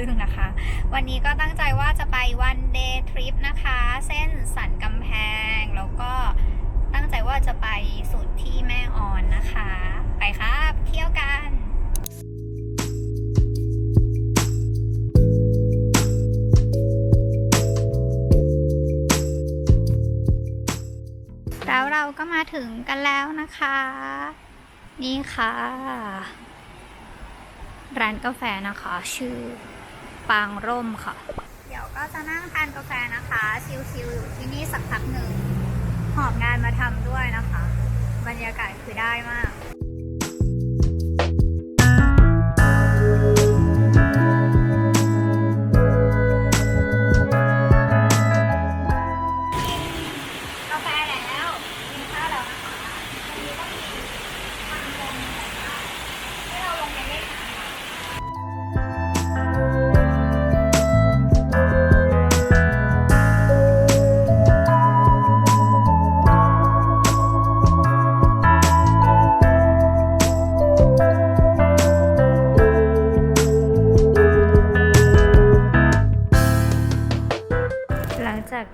รึ่งนะคะ วันนี้ก็ตั้งใจว่าจะไปวันเดย์ทริปนะคะ เส้นสันกำแพง แล้วก็ตั้งใจว่าจะไปสุดที่แม่ออนนะคะ ไปครับเที่ยวกันแล้วเราก็มาถึงกันแล้วนะคะ นี่ค่ะ ร้านกาแฟนะคะ ชื่อ ปางร่มค่ะ เดี๋ยวก็จะนั่งทานกาแฟนะคะ ชิลๆอยู่ที่นี่สักพักหนึ่ง หอบงานมาทำด้วยนะคะ บรรยากาศคือได้มาก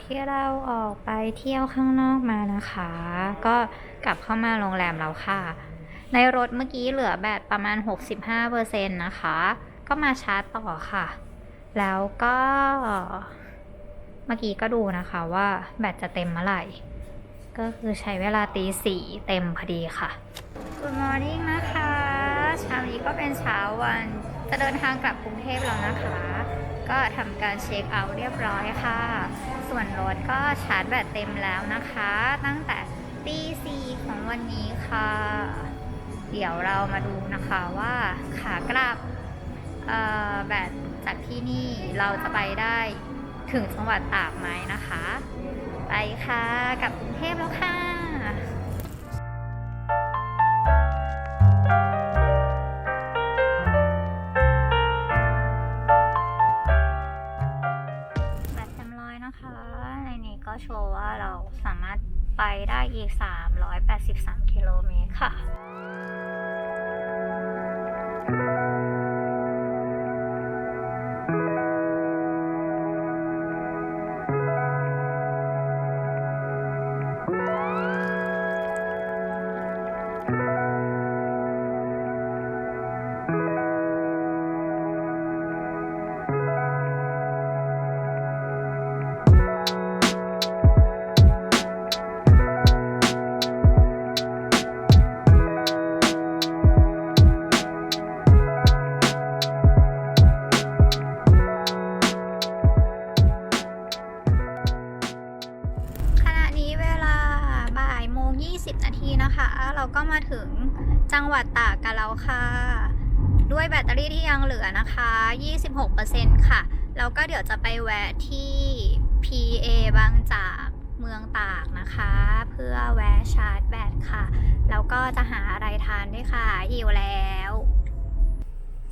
ที่เราออกไปเที่ยวข้างนอกมานะคะ ก็กลับเข้ามาโรงแรมแล้วค่ะ ในรถเมื่อกี้เหลือแบตประมาณ 65%นะคะ ก็มาชาร์จต่อค่ะ แล้วก็เมื่อกี้ก็ดูนะคะว่าแบตจะเต็มเมื่อไหร่ ก็คือใช้เวลาตีสี่เต็มพอดีค่ะ Good morning นะคะ เช้านี้ก็เป็นเช้าวันจะเดินทางกลับกรุงเทพแล้วนะคะ ก็ทำการเช็คเอาท์เรียบร้อยค่ะ ส่วนรถก็ชาร์จแบตเต็มแล้วนะคะ ตั้งแต่ตีสี่ของวันนี้ค่ะ เดี๋ยวเรามาดูนะคะว่าขากลับแบตจากที่นี่เราจะไปได้ถึงจังหวัดตากไหมนะคะ ไปค่ะกับกรุงเทพแล้วค่ะ นะคะ ในนี้ก็โชว์ว่าเราสามารถไปได้อีก 383 กิโลเมตรค่ะ 20 นาทีนะคะ เราก็มาถึงจังหวัดตากกันแล้วค่ะ ด้วยแบตเตอรี่ที่ยังเหลือนะคะ 26%ค่ะ แล้วก็เดี๋ยวจะไปแวะที่ PA บางจากเมืองตากนะคะ เพื่อแวะชาร์จแบตค่ะ แล้วก็จะหาอะไรทานด้วยค่ะหิวแล้ว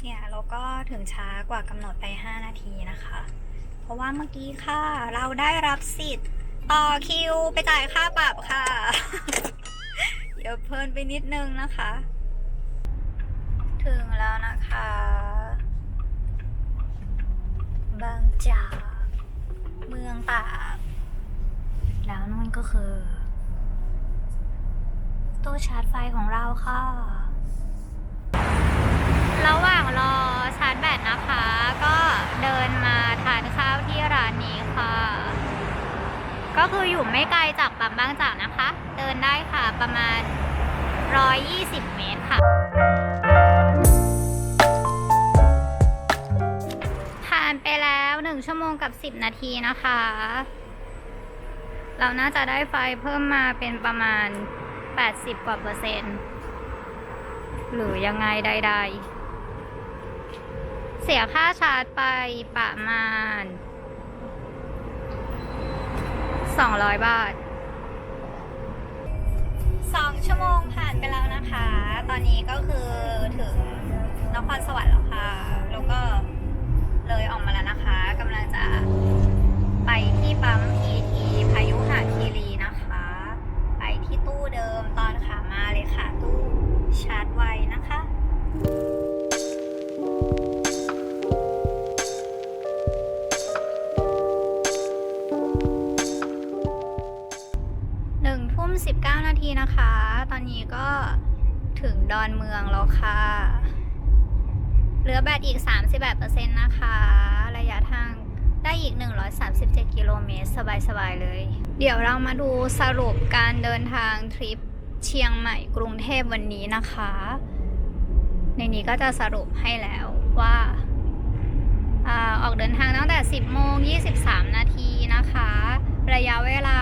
เนี่ยเราก็ถึงช้ากว่ากำหนดไป 5 นาทีนะคะ เพราะว่าเมื่อกี้ค่ะ เราได้รับสิทธิ์ ต่อคิวไปจ่ายค่าปรับค่ะ เดี๋ยวเพลินไปนิดนึงนะคะ ถึงแล้วนะคะ บางจากเมืองตากแล้วนั่นก็คือตู้ชาร์จไฟของเราค่ะระ ก็คืออยู่ไม่ไกลจากปั๊มบางจากนะคะ เดินได้ค่ะประมาณ 120 เมตรค่ะ ผ่านไปแล้ว 1 ชั่วโมงกับ 10 นาทีนะคะ เราน่าจะได้ไฟเพิ่มมาเป็นประมาณ 80 กว่าเปอร์เซ็นต์หรือยังไงใดๆ เสียค่าชาร์จไปประมาณ 200 บาท 2 ชั่วโมงผ่านไปแล้วนะคะ ตอนนี้ก็คือถึงนครสวรรค์แล้วค่ะ แล้วก็เลยออกมาแล้วนะคะ 9 นาทีนะคะ ตอนนี้ก็ถึงดอนเมืองแล้วค่ะ เหลือแบตอีก 38%นะคะ ระยะทางได้อีก 137 กิโลเมตร สบาย ๆ เลย เดี๋ยวเรามาดูสรุปการเดินทางทริปเชียงใหม่กรุงเทพวันนี้นะคะ ในนี้ก็จะสรุปให้แล้วว่าอาออกเดินทางตั้งแต่ 10 โมง 23 นาทีนะคะ ระยะเวลา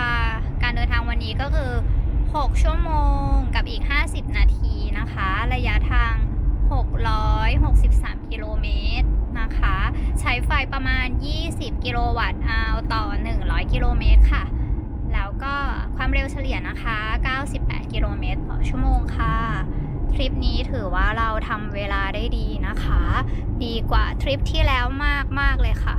6 ชั่วโมงกับอีก 50 นาทีนะคะ ระยะทาง 663 กิโลเมตรนะคะ ใช้ไฟประมาณ 20 กิโลวัตต์อาวต่อ 100 กิโลเมตรค่ะ แล้วก็ความเร็วเฉลี่ยนะคะ 98 กิโลเมตรต่อชั่วโมงค่ะ ทริปนี้ถือว่าเราทำเวลาได้ดีนะคะ ดีกว่าทริปที่แล้วมากมากๆเลยค่ะ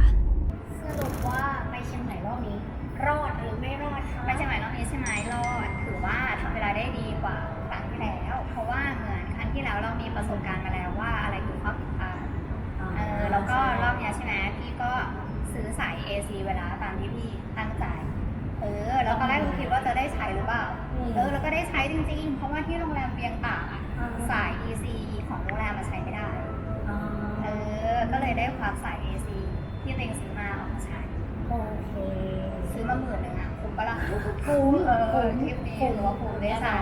สรุปว่าไปเชียงใหม่รอบนี้ รอดหรือไม่รอดคะไปเชียงใหม่รอบนี้ใช่ไหมรอดถือ ว่าทำเวลาได้ดีกว่าครั้งที่แล้ว เพราะว่าเหมือนครั้งที่แล้วเรามีประสบการณ์มาแล้วว่าอะไรคือข้อผิดพลาดเออแล้วก็รอบเนี้ยใช่ไหมพี่ก็ซื้อสาย AC เวลาตามที่พี่ตั้งใจเออแล้วตอนแรกเราคิดว่าจะได้ใช้หรือเปล่าเออแล้วก็ได้ใช้จริงๆ เพราะว่าที่โรงแรมเวียงป่าอะสาย EC ของโรงแรมมาใช้ไม่ได้เออก็เลยได้ควักสาย คุ้มเออทริปนี้หรือว่าคุ้มได้ใช้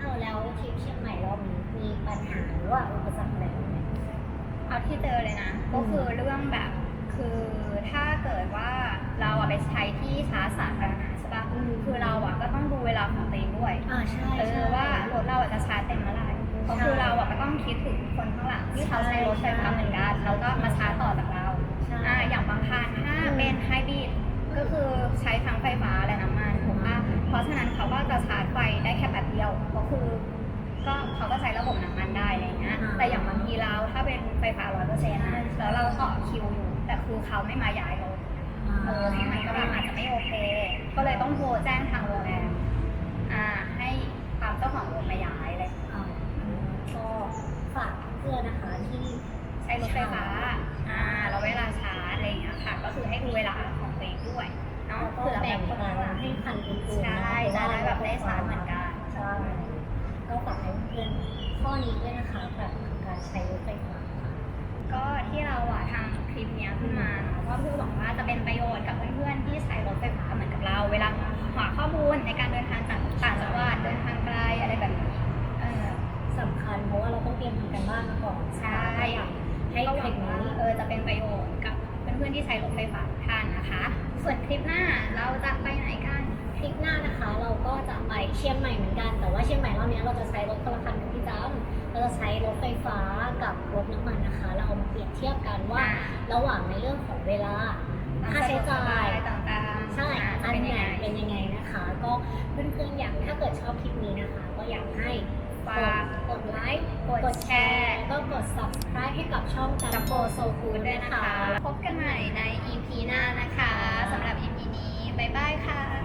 เอาแล้วทริปเชียงใหม่รอบนี้มีปัญหาหรือว่าอุปสรรคอะไรไหมเอาที่เจอเลยนะ ก็คือเรื่องแบบคือถ้าเกิดว่าเราอะไปใช้ที่ชาร์จสาธารณะใช่ปะคือเราอะก็ต้องดูเวลาของตัวเองด้วยอ่าใช่เอใช่ อว่ารถเราอะจะชาร์จเต็มเมื่อไหร่เพราะคือเราอะก็ต้องคิดถึงคนข้างหลังที่เขาใช้รถไฟฟ้าเหมือนกัน คือเขาไม่มาย้ายรถเออที่มันก็แบบอาจจะไม่โอเค ก็เลยต้องโทรแจ้งทางโรงแรมอ่าให้ตามเจ้าของรถมาย้ายเลยอ่าก็ฝากเพื่อนนะคะที่ใช้รถไฟฟ้าอ่าแล้วเวลาชาร์จอะไรอย่างเงี้ยค่ะ ก็คือให้ดูเวลาของตัวเองด้วยเนาะก็เผื่อแบแบ่บงคนกัข้างหลันงให้คันอื่นๆใช่นะจะได้แบบได้ชาร์จเหมือนกันใช่ก็ฝากให้เพื่อนข้อนี้ด้วยนะคะกับการใช้รถไฟฟ้า ก็ที่เราอะทำคลิปเนี้ยขึ้นมาเนาะก็เพื่อหวังว่าจะเป็นประโยชน์กับเพื่อนๆที่ใช้รถไฟฟ้าเหมือนกับเรา เวลาหาข้อมูลในการเดินทางจากต่างจังหวัดเดินทางไกลอะไรแบบนี้เออสำคัญเพราะว่าเราต้องเตรียมทำกันบ้านมาก่อนใช่ให้ก็หวังว่านี้เออจะเป็นประโยชน์กับเพื่อนๆที่ใช้รถไฟฟ้าทุกท่านนะคะ ส่วนคลิปหน้าเราจะไปไหน เชียงใหม่เหมือนกัน แต่ว่าเชียงใหม่รอบนี้เราจะใช้รถคนละคันกับพี่จ้ำเราจะใช้รถไฟฟ้ากับรถน้ำมันนะคะ เราเอามาเปรียบเทียบกันว่า ระหว่างในเรื่องของเวลาค่าใช้จ่ายต่างๆใช่อันเป็นไหยังนไงเป็นยังไงนะคะ ก็เพื่อนๆอยากถ้าเกิดชอบคลิปนี้นะคะ ก็อยากให้ฝากกดไลค์ กดแชร์ ก็กด subscribe ให้กับช่องจัมโบโซคูดด้วยนะคะ พบกันใหม่ใน EP หน้านะคะสำหรับ EP นี้ บ๊ายบายค่ะ